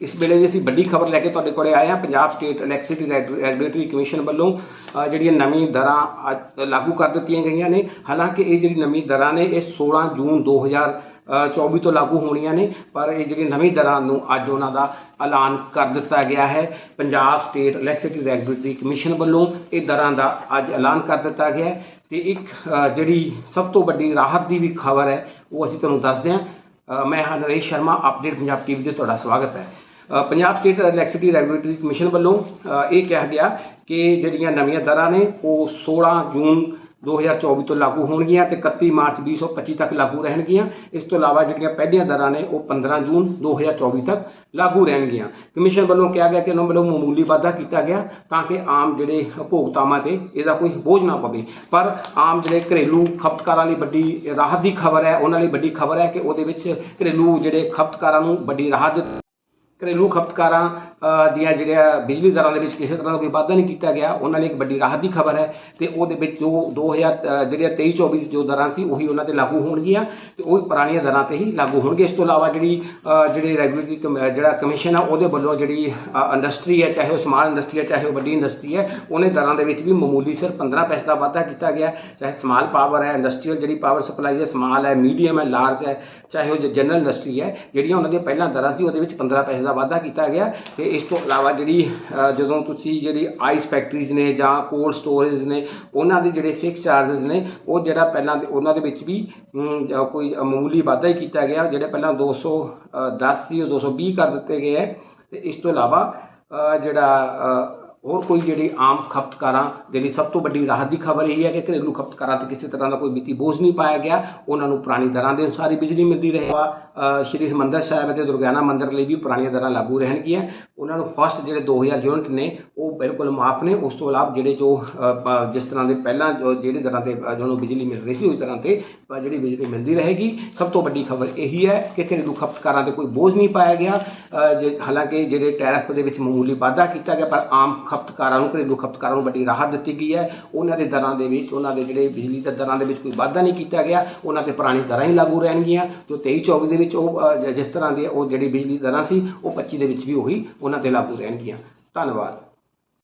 ਇਸ ਵੇਲੇ ਦੀ ਅਸੀਂ ਵੱਡੀ ਖਬਰ ਲੈ ਕੇ ਤੁਹਾਡੇ ਕੋਲੇ ਆਏ ਹਾਂ, Punjab state electricity regulatory commission ਵੱਲੋਂ ਜਿਹੜੀਆਂ ਨਵੀਂ ਦਰਾਂ ਅੱਜ ਲਾਗੂ ਕਰ ਦਿੱਤੀਆਂ ਗਈਆਂ ਨੇ। ਹਾਲਾਂਕਿ ਇਹ ਜਿਹੜੀ ਨਵੀਂ ਦਰਾਂ ਨੇ, ਇਹ 16 ਜੂਨ 2024 ਤੋਂ ਲਾਗੂ ਹੋਣੀਆਂ ਨੇ, ਪਰ ਇਹ ਜਿਹੜੀ ਨਵੀਂ ਦਰਾਂ ਨੂੰ ਅੱਜ ਉਹਨਾਂ ਦਾ ਐਲਾਨ ਕਰ ਦਿੱਤਾ ਗਿਆ ਹੈ। Punjab state electricity regulatory commission ਵੱਲੋਂ ਇਹ ਦਰਾਂ ਦਾ ਅੱਜ ਐਲਾਨ ਕਰ ਦਿੱਤਾ ਗਿਆ ਹੈ। ਤੇ ਇੱਕ ਜਿਹੜੀ ਸਭ ਤੋਂ ਵੱਡੀ ਰਾਹਤ ਦੀ ਵੀ ਖਬਰ ਹੈ, ਉਹ ਅਸੀਂ ਤੁਹਾਨੂੰ ਦੱਸਦੇ ਹਾਂ। ਮੈਂ ਹਾਂ ਨਰੇਸ਼ ਸ਼ਰਮਾ, ਅਪਡੇਟ ਪੰਜਾਬ ਟੀਵੀ ਤੇ ਤੁਹਾਡਾ ਸਵਾਗਤ ਹੈ। Punjab state electricity regulatory commission ਵੱਲੋਂ ਇਹ ਕਿਹਾ ਗਿਆ ਕਿ ਜਿਹੜੀਆਂ ਨਵੀਆਂ ਦਰਾਂ ਨੇ, ਉਹ 16 ਜੂਨ 2024 ਤੋਂ ਲਾਗੂ ਹੋਣਗੀਆਂ ਤੇ 31 ਮਾਰਚ 2025 ਤੱਕ ਲਾਗੂ ਰਹਿਣਗੀਆਂ। ਇਸ ਤੋਂ ਇਲਾਵਾ ਜਿਹੜੀਆਂ ਪਹਿਲੀਆਂ ਦਰਾਂ ਨੇ, ਉਹ 15 ਜੂਨ 2024 ਤੱਕ ਲਾਗੂ ਰਹਿਣਗੀਆਂ। ਕਮਿਸ਼ਨ ਵੱਲੋਂ ਕਿਹਾ ਗਿਆ ਕਿ ਉਹਨਾਂ ਵੱਲੋਂ ਮਾਮੂਲੀ ਵਾਧਾ ਕੀਤਾ ਗਿਆ ਤਾਂ ਕਿ ਆਮ ਜਿਹੜੇ ਉਪਭੋਗਤਾਵਾਂ ਤੇ ਇਹਦਾ ਕੋਈ ਬੋਝ ਨਾ ਪਵੇ। ਪਰ ਆਮ ਜਿਹੜੇ ਘਰੇਲੂ ਖਪਤਕਾਰਾਂ ਲਈ ਵੱਡੀ ਰਾਹਤ ਦੀ ਖਬਰ ਹੈ, ਉਹਨਾਂ ਲਈ ਵੱਡੀ ਖਬਰ ਹੈ ਕਿ ਉਹਦੇ ਵਿੱਚ ਘਰੇਲੂ ਜਿਹੜੇ ਖਪਤਕਾਰਾਂ ਨੂੰ ਵੱਡੀ ਰਾਹਤ ਘਰੇਲੂ ਖਪਤਕਾਰਾਂ ਦੀਆਂ ਜਿਹੜੀਆਂ ਬਿਜਲੀ ਦਰਾਂ ਦੇ ਵਿੱਚ ਕਿਸੇ ਤਰ੍ਹਾਂ ਦਾ ਕੋਈ ਵਾਧਾ ਨਹੀਂ ਕੀਤਾ ਗਿਆ ਉਹਨਾਂ ਲਈ ਇੱਕ ਵੱਡੀ ਰਾਹਤ ਦੀ ਖਬਰ ਹੈ ਤੇ ਉਹਦੇ ਵਿੱਚ ਜੋ 2000 ਅ, ਜਿਹੜੀਆਂ 23 24 ਜੋ ਦਰਾਂ ਸੀ ਉਹੀ ਉਹਨਾਂ ਤੇ ਲਾਗੂ ਹੋਣਗੀਆਂ ਤੇ ਉਹ ਪੁਰਾਣੀਆਂ ਦਰਾਂ ਤੇ ਹੀ ਲਾਗੂ ਹੋਣਗੇ। ਇਸ ਤੋਂ ਇਲਾਵਾ ਜਿਹੜੀ ਅ, ਜਿਹੜੀ ਰੈਗੂਲੇਟਰੀ ਕਮ- ਜਿਹੜਾ ਕਮਿਸ਼ਨ ਆ ਉਹਦੇ ਵੱਲੋਂ ਜਿਹੜੀ ਇੰਡਸਟਰੀ ਹੈ ਚਾਹੇ ਉਹ ਸਮਾਲ ਇੰਡਸਟਰੀ ਹੈ ਚਾਹੇ ਉਹ ਵੱਡੀ ਇੰਡਸਟਰੀ ਹੈ ਉਹਨੇ ਦਰਾਂ ਦੇ ਵਿੱਚ ਵੀ ਮਾਮੂਲੀ ਸਿਰ 15 ਪੈਸੇ ਦਾ ਵਾਧਾ ਕੀਤਾ ਗਿਆ। ਚਾਹੇ ਸਮਾਲ ਪਾਵਰ ਹੈ ਇੰਡਸਟਰੀਅਲ ਜਿਹੜੀ ਪਾਵਰ ਸਪਲਾਈ ਹੈ ਸਮਾਲ ਹੈ ਮੀਡੀਅਮ ਹੈ ਲਾਰਜ ਹੈ ਚਾਹੇ ਉਹ ਜਨਰਲ ਇੰਡਸਟਰੀ ਹੈ ਜਿਹੜੀਆਂ ਉਹਨਾਂ ਦੀਆਂ ਪਹਿਲਾਂ ਦਰਾਂ ਸੀ ਉਹਦੇ ਵਿੱਚ 15 ਪੈਸੇ ਦਾ ਵਾਧਾ ਕੀਤਾ ਗਿਆ ਤੇ ਇਸ ਤੋਂ ਇਲਾਵਾ ਜਿਹੜੀ ਜਦੋਂ ਤੁਸੀਂ ਜਿਹੜੀ ਆਈਸ ਫੈਕਟਰੀਜ਼ ਨੇ ਜਾਂ ਕੋਲਡ ਸਟੋਰੇਜ ਨੇ, ਉਹਨਾਂ ਦੇ ਜਿਹੜੇ ਫਿਕਸ ਚਾਰजेस ਨੇ, ਉਹ ਜਿਹੜਾ ਪਹਿਲਾਂ ਦੇ- ਉਹਨਾਂ ਦੇ ਵਿੱਚ ਵੀ ਕੋਈ ਮਾਮੂਲੀ ਵਾਧਾ ਹੀ ਕੀਤਾ ਗਿਆ, ਜਿਹੜੇ ਪਹਿਲਾਂ 210 ਸੀ ਉਹ 220 ਕਰ ਦਿੱਤੇ ਗਏ ਹੈ। ਤੇ ਇਸ ਤੋਂ ਇਲਾਵਾ ਜਿਹੜਾ ਹੋਰ ਕੋਈ ਜਿਹੜੀ ਆਮ ਖਪਤਕਾਰਾਂ ਦੇ ਲਈ ਸਭ ਤੋਂ ਵੱਡੀ ਰਾਹਤ ਦੀ ਖਬਰ ਇਹ ਹੈ ਕਿ ਘਰੇਲੂ ਖਪਤਕਾਰਾਂ ਤੇ ਕਿਸੇ ਤਰ੍ਹਾਂ ਦਾ ਕੋਈ ਵਿੱਤੀ ਬੋਝ ਨਹੀਂ ਪਾਇਆ ਗਿਆ ਉਹਨਾਂ ਨੂੰ ਪੁਰਾਣੀ ਦਰਾਂ ਦੇ ਅਨੁਸਾਰ ਹੀ ਬਿਜਲੀ ਮਿਲਦੀ ਰਹੇਗਾ ਅ, ਸ਼੍ਰੀ ਹਰਿਮੰਦਰ ਸਾਹਿਬ ਅਤੇ ਦੁਰਗਿਆਨਾ ਮੰਦਿਰ ਲਈ ਵੀ ਪੁਰਾਣੀਆਂ ਦਰਾਂ ਲਾਗੂ ਰਹਿਣਗੀਆਂ। ਉਹਨਾਂ ਨੂੰ ਫਸਟ ਜਿਹੜੇ 2000 ਯੂਨਿਟ ਨੇ ਉਹ ਬਿਲਕੁਲ ਮਾਫ ਨੇ। ਉਸ ਤੋਂ ਇਲਾਵਾ ਜਿਹੜੇ ਜੋ ਜਿਸ ਤਰ੍ਹਾਂ ਦੇ ਪਹਿਲਾਂ ਜੋ ਜਿਹੜੇ ਦਰਾਂ ਤੇ ਅ, ਜਿਹਨੂੰ ਬਿਜਲੀ ਮਿਲ ਰਹੀ ਸੀ ਉਸ ਤਰ੍ਹਾਂ ਤੇ ਜਿਹੜੀ ਬਿਜਲੀ ਮਿਲਦੀ ਰਹੇਗੀ। ਸਭ ਤੋਂ ਵੱਡੀ ਖਬਰ ਇਹੀ ਹੈ ਕਿ ਘਰੇਲੂ ਖਪਤਕਾਰਾਂ ਤੇ ਕੋਈ ਬੋਝ ਨਹੀਂ ਪਾਇਆ ਗਿਆ। ਜੇ- ਹਾਲਾਂਕਿ ਜਿਹੜੇ ਟੈਰਿਫ ਦੇ ਵਿੱਚ ਮਾਮੂਲੀ ਵਾਧਾ ਕੀਤਾ ਗਿਆ ਪਰ ਆਮ ਖਪਤਕਾਰਾਂ ਨੂੰ, ਘਰੇਲੂ ਖਪਤਕਾਰਾਂ ਨੂੰ ਵੱਡੀ ਰਾਹਤ ਦਿੱਤੀ ਗਈ ਹੈ। ਉਹਨਾਂ ਦੇ ਦਰਾਂ ਦੇ ਵਿੱਚ, ਉਹਨਾਂ ਦੇ ਜਿਹੜੇ ਬਿਜਲੀ ਦੇ ਦਰਾਂ ਦੇ ਵਿੱਚ ਕੋਈ ਵਾਧਾ ਨਹੀਂ ਕੀਤਾ ਗਿਆ। ਉਹਨਾਂ ਤੇ ਪੁਰਾਣੀ ਦਰਾਂ ਹੀ ਲਾਗੂ ਰਹਿਣਗੀਆਂ। ਜੋ 23 24 ਦੇ ਵਿੱਚ ਉਹ ਜਿਸ ਤਰ੍ਹਾਂ ਦੀ ਉਹ ਜਿਹੜੀ ਬਿਜਲੀ ਦਰਾਂ ਸੀ, ਉਹ 25 ਦੇ ਵਿੱਚ ਵੀ ਉਹੀ ਉਹਨਾਂ ਤੇ ਲਾਗੂ ਰਹਿਣਗੀਆਂ। ਧੰਨਵਾਦ।